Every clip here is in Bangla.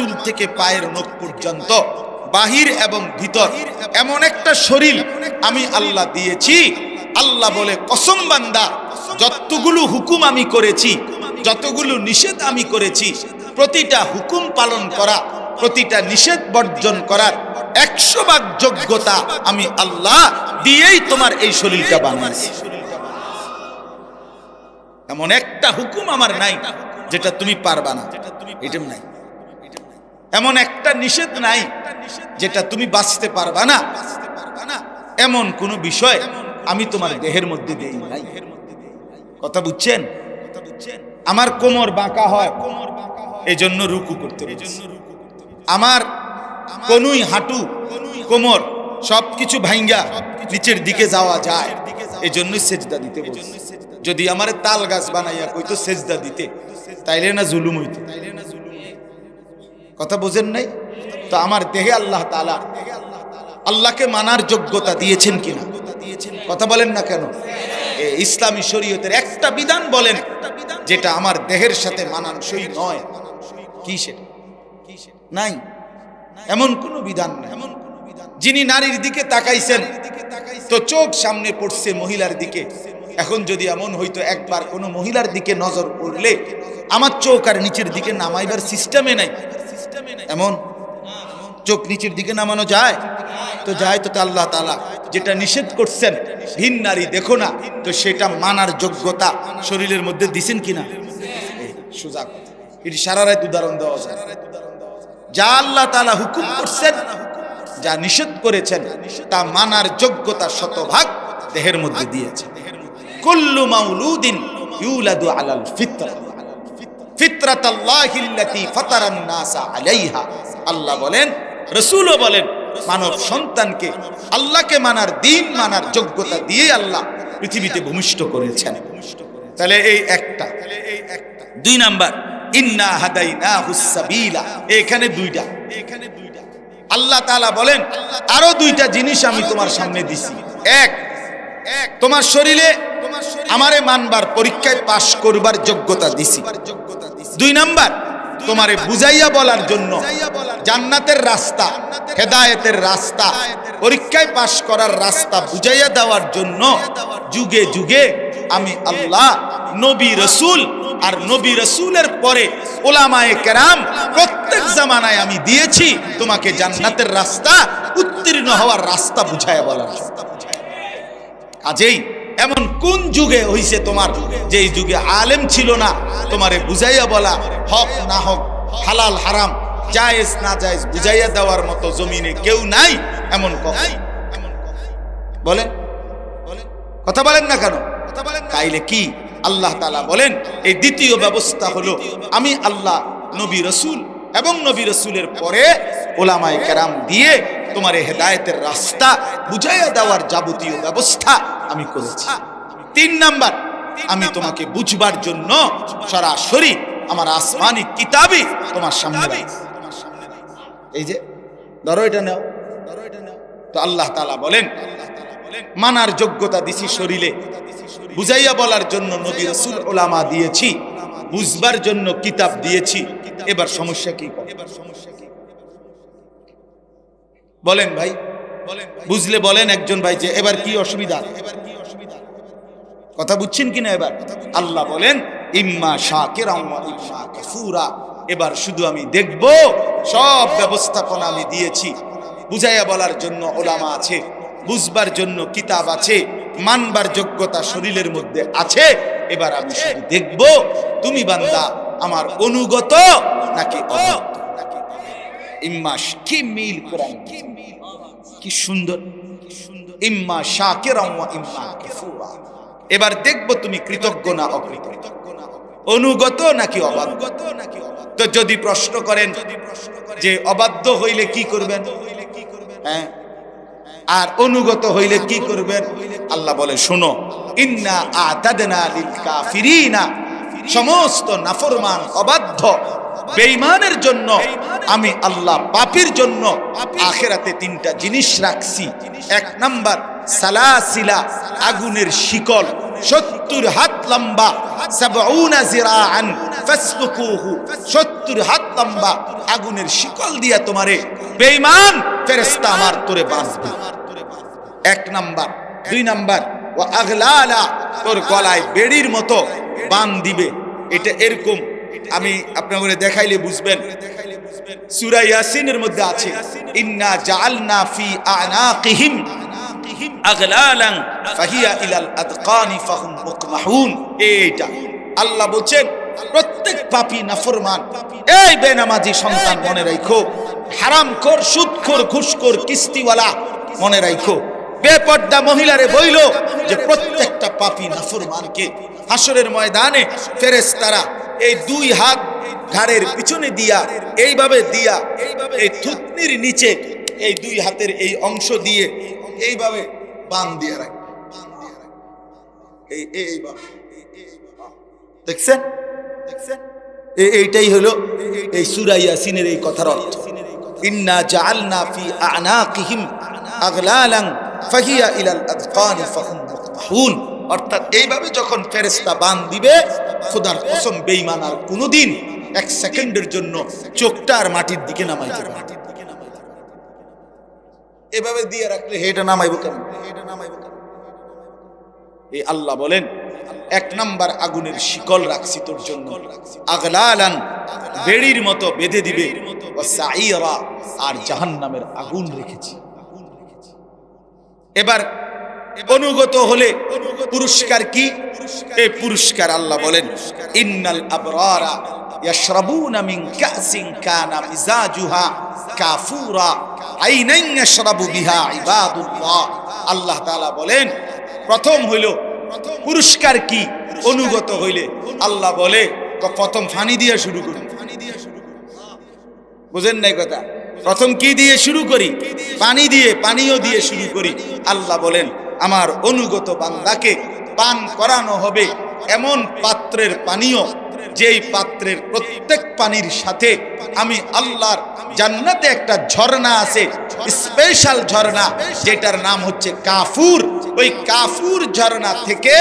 চুল থেকে পায়ের নখ পর্যন্ত, বাহির এবং ভিতর, এমন একটা শরীর আমি আল্লাহ দিয়েছি। আল্লাহ বলে, কসম বান্দা, যতগুলো হুকুম আমি করেছি, যতগুলো নিষেধ আমি করেছি, প্রতিটা হুকুম পালন করা, প্রতিটা নিষেধ বর্জন করার একশো ভাগ যোগ্যতা আমি আল্লাহ দিয়েই তোমার এই শরীরটা বানিয়েছি। এমন একটা হুকুম আমার নাই, যেটা তুমি পারবা না। এটা নাই। এমন একটা নিষেধ নাই যেটা তুমি বাঁচতে পারবা না। এমন কোন বিষয় আমি তোমার দেহের মধ্যে দেই নাই। কথা বুঝছেন? আমার কোমর বাঁকা হয় কোমর এই জন্য রুকু করতে। আমার কোনুই হাঁটু, কোমর সবকিছু ভাঙ্গা নিচের দিকে যাওয়া যায় এই জন্যই সেজদা দিতে যদি আমার তাল গাছ বানাইয়া কইতো সেজদা দিতে, তাইলে না জুলুম হইতো। কথা বোঝেন নাই? তো আমার দেহে আল্লাহ তালা আল্লাহকে মানার যোগ্যতা দিয়েছেন কিনা? কথা বলেন না কেন? ইসলামী শরীয়তের একটা বিধান বলেন, যেটা আমার দেহের সাথে মানানসই নয়। কি সেটা? নাই। এমন কোন বিধান নাই। এমন যিনি নারীর দিকে তাকাইছেন, তো চোখ সামনে পড়ছে মহিলার দিকে। এখন যদি এমন হইতো, একবার কোনো মহিলার দিকে নজর পড়লে আমার চোখ আর নিচের দিকে নামাইবার সিস্টেমে নাই। এমন? চোখ নিচের দিকে নামানো যায়? তো যায় তো আল্লাহ তালা যেটা নিষেধ করছেন, ভিন নারী দেখো না, তো সেটা মানার যোগ্যতা শরীরের মধ্যে দিছেন কিনা? সোজা এটি সারা রাত উদাহরণ দেওয়া যায়। যা আল্লাহ তালা হুকুম করছেন, যা নিষেধ করেছেন, তা মানার যোগ্যতা শতভাগ দেহের মধ্যে দিয়েছে কুল্লু মাউলুদিন ইউলাদু আলাল ফিতরা। আল্লাহ বলেন, রসুলও বলেন, মানব সন্তানকে আল্লাহকে মানার দিন, মানার যোগ্যতা দিয়ে আল্লাহ পৃথিবীতে ভূমিষ্ঠ করেছেন। তাহলে এই একটা। দুইটা। এখানে আরও দুইটা জিনিস আমি তোমার সামনে এক, তোমার শরীরে আমারে মানবার পরীক্ষায় পাশ করবার যোগ্যতা দিছি। দুই নাম্বার, তোমারে বুঝাইয়া বলার জন্য জান্নাতের রাস্তা, হেদায়েতের রাস্তা, পরীক্ষায় পাশ করার রাস্তা বুঝাইয়া দেওয়ার জন্য যুগে যুগে আমি আল্লাহ, নবী রসুল আর নবী রসুলের পরে ওলামায়ে কেরাম প্রত্যেক জামানায় আমি দিয়েছি তোমাকে জান্নাতের রাস্তা, উত্তীর্ণ হওয়ার রাস্তা বুঝাইয়া বলার জন্য। কাজেই এমন কোন যুগে হইছে তোমার? যে যুগে আলেম ছিল না, তোমারে বুঝাইয়া বলা হক না হক, হালাল, হারাম, জায়েজ, না জায়েজ বুঝাইয়া দেওয়ার মতো জমিনে কেউ নাই, এমন কখন? বলেন। কথা বলেন না কেন? কথা বলেন তাইলে কি আল্লাহ তালা বলেন, এই দ্বিতীয় ব্যবস্থা হলো, আমি আল্লাহ, নবী রসুল এবং নবী রসুলের পরে ওলামায় কেরাম দিয়ে তোমার এই হেদায়েতের রাস্তা বুঝাইয়া দেওয়ার যাবতীয় ব্যবস্থা আমি করেছি। তিন নাম্বার, আমি তোমাকে বুঝবার জন্য সরাসরি আমার আসমানি কিতাবই তোমার সামনে। এই যে, ধরো এটা নাও। ধরো এটা তো আল্লাহ তালা বলেন, মানার যোগ্যতা দিছি শরীরে। বুঝাইয়া বলার জন্য নবী রসুল ওলামা দিয়েছি, বুঝবার জন্য কিতাব দিয়েছি। এবার সমস্যা কি? এবার সমস্যা বলেন ভাই বলেন বুঝলে বলেন একজন ভাই যে এবার কি অসুবিধা? এবার কি অসুবিধা কথা বুঝছেন কিনা এবার? আল্লাহ বলেন, ইম্মা শাকের এবার শুধু আমি দেখব, সব ব্যবস্থাপনা আমি দিয়েছি। বুঝাইয়া বলার জন্য ওলামা আছে, বুঝবার জন্য কিতাব আছে, মানবার যোগ্যতা শরীরের মধ্যে আছে। এবার আমি শুধু দেখব, তুমি বান্দা, আমার অনুগত নাকি অবাধ্য ইম্মা কি মিল কোরআন কি সুন্দর। কি সুন্দর ইম্মা শাকের ইম্মা কাফুরা। এবার দেখব তুমি কৃতজ্ঞ না অকৃতজ্ঞ। অনুগত নাকি অবাধ্য? তো যদি প্রশ্ন করেন যদি প্রশ্ন করে যে অবাধ্য হইলে কি করবেন? হ্যাঁ? আর অনুগত হইলে কি করবেন? আল্লাহ বলে, শোনো, ইন্না আতাদনা লিল কাফিরিনা। সমস্ত নাফরমান অবাধ্য। বেঈমানের জন্য আমি আল্লাহ পাপির জন্য আখেরাতে তিনটা জিনিস রাখছি। এক নাম্বার সালাসিলা আগুনের শিকল। সত্তর হাত লম্বা। 70 হাত লম্বা। আগুনের শিকল দিয়া তোমারে বেঈমান ফেরেশতা আমার তোরে বাঁধবে এক নাম্বার। দুই নাম্বার ও আগলালা তোর গলায় বেড়ির মতো বান দিবে। এটা এরকম আমি আপনাদের দেখাইলে বুঝবেন। সূরা ইয়াসিনের মধ্যে আছে, ইন্না জাআলনা ফি আনাকিহিম আগলালান ফাহিয়া ইলাল আদকানি ফাহুম মুকমাহুন। এইটা। আল্লাহ বলছেন, প্রত্যেক পাপী নাফরমান, এই বেনামাজি সন্তান মনে রাখো হারামখোর সুদখোর ঘুষখোর কিস্তিওয়ালা মনে রাখো বেপর্দা মহিলারে বইল যে প্রত্যেকটা পাপী নাফরমানকে হাসরের ময়দানে ফেরেশতারা এই দুই হাত ঘাড়ের পিছনে দিয়া, এইভাবে দিয়া, এই থুতনির নিচে এই দুই হাতের এই অংশ দিয়ে এইভাবে বান দিয়ে রাখবে এই, এই- এইভাবে। এইটাই হলো এই সূরা ইয়াসিনের এই ফাহিয়া ইলাল অর্থাৎ এইভাবে যখন ফেরেশতা বান দিবে খোদার কসম, বেঈমান, আর কোনোদিন এক সেকেন্ডের জন্য চোখটা আর মাটির দিকে নামাইতে না। এভাবে দিয়ে রাখলে হেটা নামাইবো কেন? হেটা নামাইবো এই আল্লাহ বলেন, এক নাম্বার আগুনের শিকল রাখছি তোর জন্য। আগলালান বেড়ির মতো বেঁধে দিবে আর জাহান্নামের আগুন রেখেছি। এবার অনুগত হলে পুরস্কার কি? এই পুরস্কার আল্লাহ বলেন, ইন্নাল আবরারা ইয়াশরাবুনা মিন কাসিন কানা মিজাজুহা কাফুরা আইনান ইয়াশরাবু বিহা ইবাদুল্লাহ। আল্লাহ তাআলা বলেন, প্রথম হইল পুরস্কার কি? অনুগত হইলে আল্লাহ বলে প্রথম ফানি দিয়ে শুরু করি। বুঝেন নাই কথা? প্রথম কি দিয়ে শুরু করি? পানি দিয়ে, পানীয় দিয়ে শুরু করি। আল্লাহ বলেন আমার অনুগত বান্দাকে পান করানো হবে। এমন পাত্রের পানীয়, যেই পাত্রের প্রত্যেক পানির সাথে আমি আল্লাহর জান্নাতে একটা ঝর্ণা আছে স্পেশাল ঝর্ণা, যেটার নাম হচ্ছে কাফুর। ওই কাফুর ঝর্ণা থেকে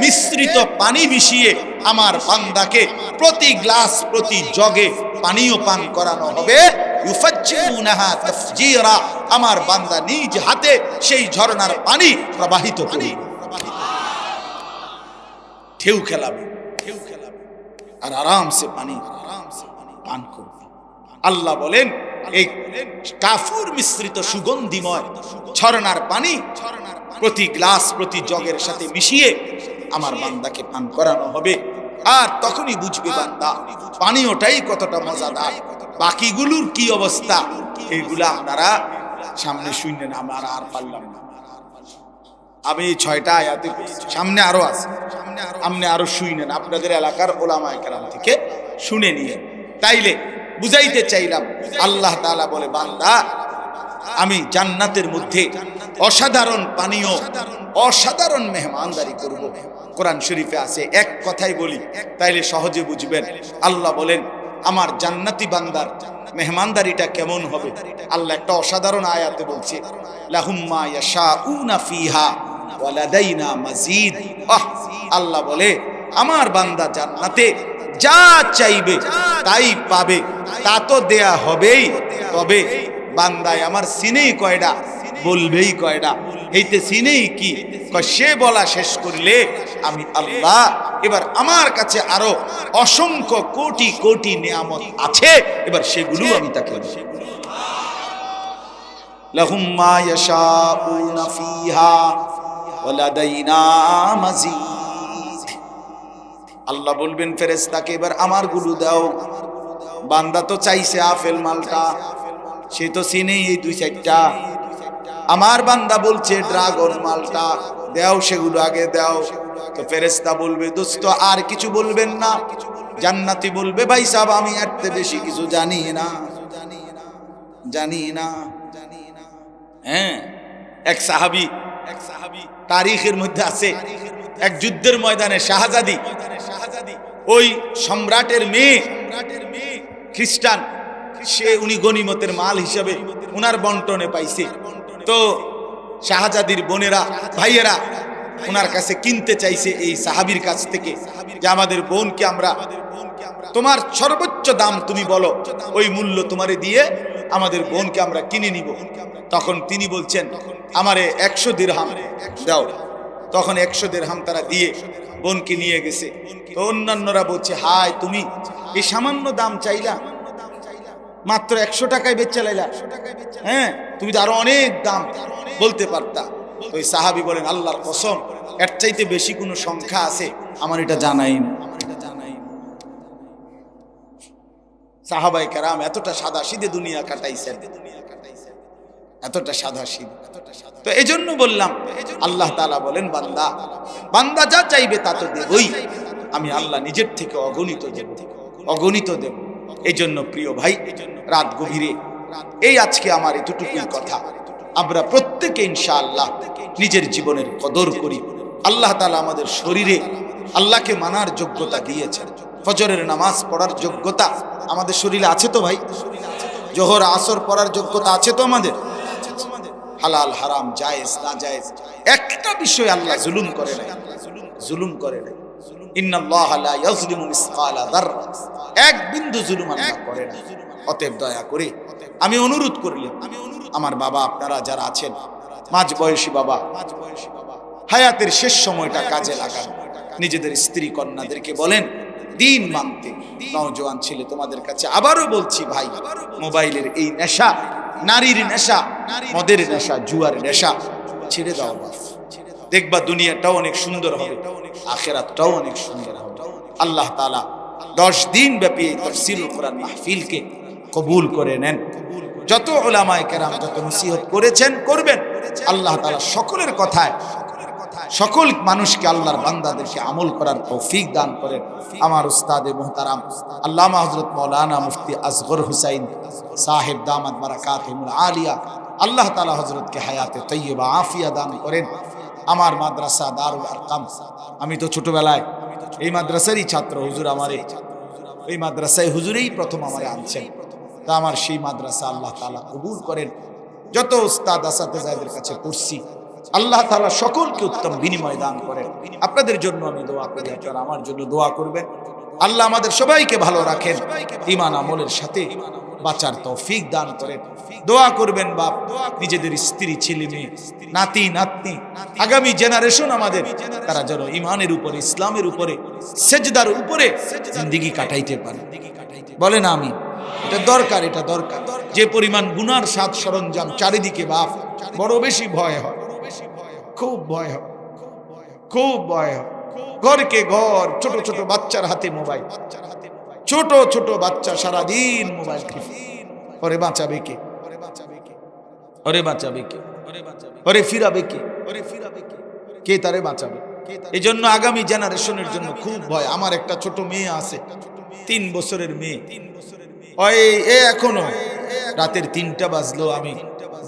মিশ্রিত পানি মিশিয়ে আমার বান্দাকে প্রতি গ্লাস, প্রতি জগে পানীয় পান করানো হবে। ইউফাজ্জিরুনাহা তাফজীরা। আমার বান্দা নিজ হাতে সেই ঝর্ণার পানি প্রবাহিত করি ঢেউ খেলাবে ঢেউ খেলাবে। আর আরামসে পানি আরামসে পানি পান করবে আল্লাহ বলেন এই কাফুর মিশ্রিত সুগন্ধিময় ঝর্ণার পানি প্রতি গ্লাস প্রতি জগের সাথে মিশিয়ে আমার বান্দাকে পান করানো হবে। আর তখনই বুঝবে বান্দা পানীয়টাই কতটা মজাদার। বাকিগুলোর কি অবস্থা? এইগুলা আপনারা সামনে শুনলেন, আমার আর পারলাম না। আমি ছয়টা আয়াতে। সামনে আরও আছে। সামনে আরও শুইনেন আপনাদের এলাকার ওলামায় কেরাম থেকে শুনে নিয়ে। তাইলে বুঝাইতে চাইলাম, আল্লাহ তাআলা বলে, বান্দা, আমি জান্নাতের মধ্যে অসাধারণ পানীয়, অসাধারণ মেহমানদারি করব। কোরআন শরীফে আছে, এক কথাই বলি, তাইলে সহজে বুঝবেন। আল্লাহ বলেন আমার জান্নাতি বান্দার মেহমানদারিটা কেমন হবে? আল্লাহ একটা অসাধারণ আয়াতে বলছে আল্লাহ বলে, আমার বান্দা জান্নাতে যা চাইবে তাই পাবে, তা তো দেয়া হবেই। তবে বান্দায় আমার সিনেই কয়ডা, বলবেই কয়ডা। এইতে সিনেই কি? সে বলা শেষ করিলে আমি আল্লাহ। এবার আমার কাছে আরও অসংখ্য কোটি কোটি নিয়ামত আছে, এবার সেগুলো আমি তাকে আল্লাহ বলবেন, ফেরেশতাকে এবার আমারগুলো দাও। বান্দা তো চাইছে আপেল মালটা, সে তো চিনেই এই দুই চারটা। আমার বান্দা বলছে, ড্রাগন মালটা দেও সেগুলো আগে দাও। তো ফেরেস্তা বলবে, দোস্ত, আর কিছু বলবেন না। জান্নাতি বলবে, ভাই সাহেব, আমি এর বেশি কিছু জানি না। জানি না। হ্যাঁ এক সাহাবি এক সাহাবি তারিখের মধ্যে আছে। এক যুদ্ধের ময়দানে শাহজাদি, ওই সম্রাটের মেয়ে খ্রিস্টান, সে উনি গনিমতের মাল হিসাবে উনার বন্টনে পাইছে। তো শাহজাদির বোনেরা, ভাইয়েরা, ওনার কাছে কিনতে চাইছে এই সাহাবির কাছ থেকে যে আমাদের বোনকে আমরা, তোমার সর্বোচ্চ দাম তুমি বলো, ওই মূল্য তোমারে দিয়ে আমাদের বোনকে আমরা কিনে নিব। তখন তিনি বলছেন, আমারে একশো দিরহাম দাও। তখন একশো দেড়হাম তারা দিয়ে বোনকে নিয়ে গেছে। তো অন্যান্যরা বলছে, হায় তুমি, এই সামান্য দাম চাইলা মাত্র একশো টাকায় বেচে লাইলা। হ্যাঁ তুমি তো আরও অনেক দাম বলতে পারতা। ওই সাহাবি বলেন, আল্লাহর কসম, এর চাইতে বেশি কোনো সংখ্যা আছে? আমার এটা জানাই না। সাহাবাই কারাম এতটা সাদা সিধে দুনিয়া কাটাইছেন এতটা সাদা সিধে তো এই জন্য বললাম, আল্লাহ তালা বলেন, বান্দা বান্দা যা চাইবে তা তো দেবই। আমি আল্লাহ নিজের থেকে অগণিত অগণিত দেব। এই জন্য প্রিয় ভাই, রাত গভীরে, এই আজকে আমার এতটুকুই কথা। আমরা প্রত্যেকে ইনশাআল্লাহ নিজের জীবনের কদর করি। আল্লাহ তালা আমাদের শরীরে আল্লাহকে মানার যোগ্যতা দিয়েছেন। ফজরের নামাজ পড়ার যোগ্যতা আমাদের শরীরে আছে তো ভাই? জোহর, আসর পড়ার যোগ্যতা আছে তো আমাদের? হালাল, হারাম, জায়েজ, না জায়েজ, একটা বিষয় আল্লাহ জুলুম করে নাই। জুলুম করে নাই। এক বিন্দু জুলুম আল্লাহ করে না। অতএব দয়া করে আমি অনুরোধ করলাম আমার বাবা আপনারা যারা আছেন মাঝ বয়সী বাবা হায়াতের শেষ সময়টা কাজে লাগান। নিজেদের স্ত্রী কন্যাদেরকে বলেন দিন মানতে নওজোয়ান ছেলে তোমাদের কাছে আবারও বলছি ভাই মোবাইলের এই নেশা নারীর নেশা মদের নেশা জুয়ার নেশা ছেড়ে দাও বাস। দেখবা দুনিয়াটাও অনেক সুন্দর হবে, আখেরাতটাও অনেক সুন্দর হবে। আল্লাহ তালা দশ দিন ব্যাপী এই তফসিলুল কোরআন মাহফিলকে কবুল করে নেন। যত ওলামায় কেরাম যত নসিহত করেছেন, করবেন। আল্লাহ তালা সকলের কথায়, সকল মানুষকে আল্লাহর বান্দাদেরকে আমল করার তৌফিক দান করেন। আমার উস্তাদে মোহতারাম আল্লামা হজরত মৌলানা মুফতি আসগর হুসাইন, সাহেব দামাদ বারাকাতুল আলিয়া, আল্লাহ তালা হজরতকে হায়াতে তৈয়বা, আফিয়া দান করেন। আমার মাদ্রাসা দারুল আমি তো ছোটবেলায় এই মাদ্রাসারই ছাত্র, হুজুর আমারে। এই মাদ্রাসায় হুজুরেই প্রথম আমারে আনছেন। তা আমার সেই মাদ্রাসা আল্লাহ তালা কবুল করেন। যত উস্তাদ আসাতে যাদের কাছে পড়ছি আল্লাহ তালা সকলকে উত্তম বিনিময় দান করেন। আপনাদের জন্য আমি দোয়া করি আমার জন্য দোয়া করবেন। আল্লাহ আমাদের সবাইকে ভালো রাখেন। ইমান আমলের সাথে বাঁচার তৌফিক দান করেন দোয়া করবেন বাপ, নিজেদের স্ত্রী, ছেলে মেয়ে, নাতি, নাতনি, আগামী জেনারেশন আমাদের, তারা যেন ইমানের উপরে, ইসলামের উপরে, সেজদার উপরে জিন্দিগি কাটাইতে পারে। বলে না আমি এটা দরকার এটা দরকার। যে পরিমাণ গুনার সাত সরঞ্জাম চারিদিকে বাপ, বড় বেশি ভয় হয়। খুব ভয় হয়। খুব ভয় হয়। ঘরকে ঘর, ছোট ছোট বাচ্চার হাতে মোবাইল। ছোট ছোট বাচ্চা সারাদিন মোবাইল টিপে। ওরে বাঁচাবে কে? ওরে বাঁচাবে কে? ওরে ফিরাবে কে? ওরে ফিরাবে কে কে তারে বাঁচাবে? এই জন্য আগামী জেনারেশনের জন্য খুব ভয়। আমার একটা ছোট মেয়ে আছে, তিন বছরের মেয়ে। ওই, এ এখনও রাতের তিনটা বাজলো আমি।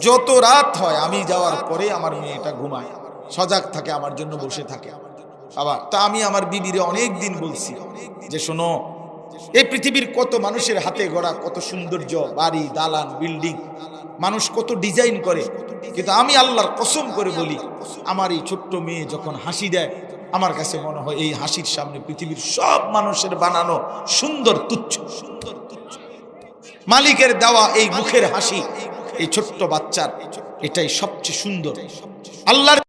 যত রাত হয়, আমি যাওয়ার পরে আমার মেয়েটা ঘুমায়। সজাগ থাকে, আমার জন্য বসে থাকে। আবার, তা আমি আমার বিবিরে অনেক দিন বলছি যে, শোনো এই পৃথিবীর কত মানুষের হাতে গড়া কত সৌন্দর্য, বাড়ি, দালান, বিল্ডিং। মানুষ কত ডিজাইন করে। কিন্তু আমি আল্লাহর কসম করে বলি, আমার এই ছোট্ট মেয়ে যখন হাসি দেয়, আমার কাছে মনে হয় এই হাসির সামনে পৃথিবীর সব মানুষের বানানো সুন্দর তুচ্ছ। সুন্দর তুচ্ছ মালিকের দেওয়া এই মুখের হাসি, এই ছোট্ট বাচ্চার, এটাই সবচেয়ে সুন্দর। আল্লাহর